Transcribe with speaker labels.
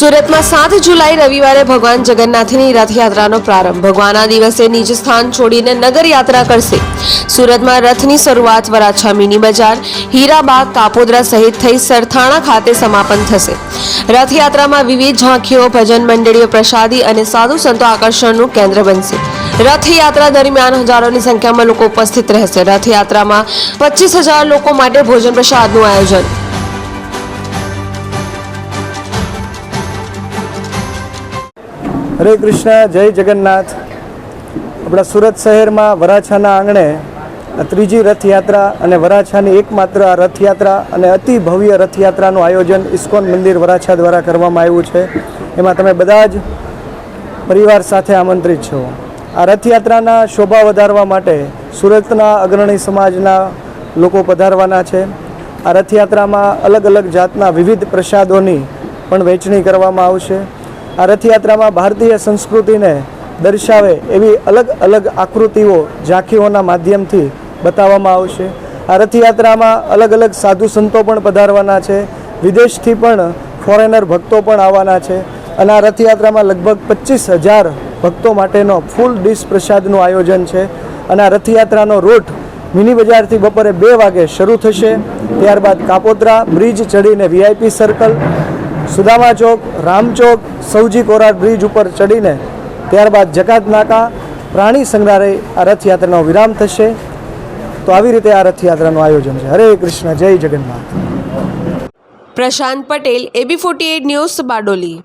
Speaker 1: સુરતમાં સાત જુલાઈ રવિવારે ભગવાન જગન્નાથની રથયાત્રાનો પ્રારંભ. ભગવાનના દિવસે નિજ સ્થાન છોડીને નગર યાત્રા કરશે. સુરતમાં રથની શરૂઆત વરાછા મિની બજાર, હીરાબાગ, કાપોદ્રા સહિત થઈ સરથાણા ખાતે સમાપન થશે. રથયાત્રામાં વિવિધ ઝાંખીઓ, ભજન મંડળીઓ, પ્રસાદી અને સાધુ સંતો આકર્ષણનું કેન્દ્ર બનશે. રથયાત્રા દરમિયાન હજારોની સંખ્યામાં લોકો ઉપસ્થિત રહેશે. રથયાત્રામાં પચીસ હજાર લોકો માટે ભોજન પ્રસાદનું આયોજન.
Speaker 2: હરે કૃષ્ણ, જય જગન્નાથ. આપણા સુરત શહેરમાં વરાછાના આંગણે ત્રીજી રથયાત્રા અને વરાછાની એકમાત્ર આ રથયાત્રા અને અતિ ભવ્ય રથયાત્રાનું આયોજન ઇસ્કોન મંદિર વરાછા દ્વારા કરવામાં આવ્યું છે. એમાં તમે બધા જ પરિવાર સાથે આમંત્રિત છો. આ રથયાત્રાના શોભા વધારવા માટે સુરતના અગ્રણી સમાજના લોકો પધારવાના છે. આ રથયાત્રામાં અલગ અલગ જાતના વિવિધ પ્રસાદોની પણ વહેંચણી કરવામાં આવશે. આ રથયાત્રામાં ભારતીય સંસ્કૃતિને દર્શાવે એવી અલગ અલગ આકૃતિઓ ઝાંખીઓના માધ્યમથી બતાવવામાં આવશે. આ રથયાત્રામાં અલગ અલગ સાધુ સંતો પણ પધારવાના છે. વિદેશથી પણ ફોરેનર ભક્તો પણ આવવાના છે. અને આ રથયાત્રામાં લગભગ પચીસ હજાર ભક્તો માટેનો ફૂલ ડીશ પ્રસાદનું આયોજન છે. અને આ રથયાત્રાનો રૂટ મિની બજારથી બપોરે બે વાગે શરૂ થશે. ત્યારબાદ કાપોદ્રા, બ્રિજ ચડીને વીઆઈપી સર્કલ સુદામા ચોક રામચોક સૌજી કોરાટ બ્રિજ ઉપર ચડીને ત્યારબાદ જકાત નાકા પ્રાણી સંગ્રહાલય આ રથયાત્રાનો વિરામ થશે. તો આવી રીતે આ રથયાત્રાનું આયોજન છે. હરે કૃષ્ણ, જય Jagannath.
Speaker 1: Prashant Patel, AB forty news Bardoli.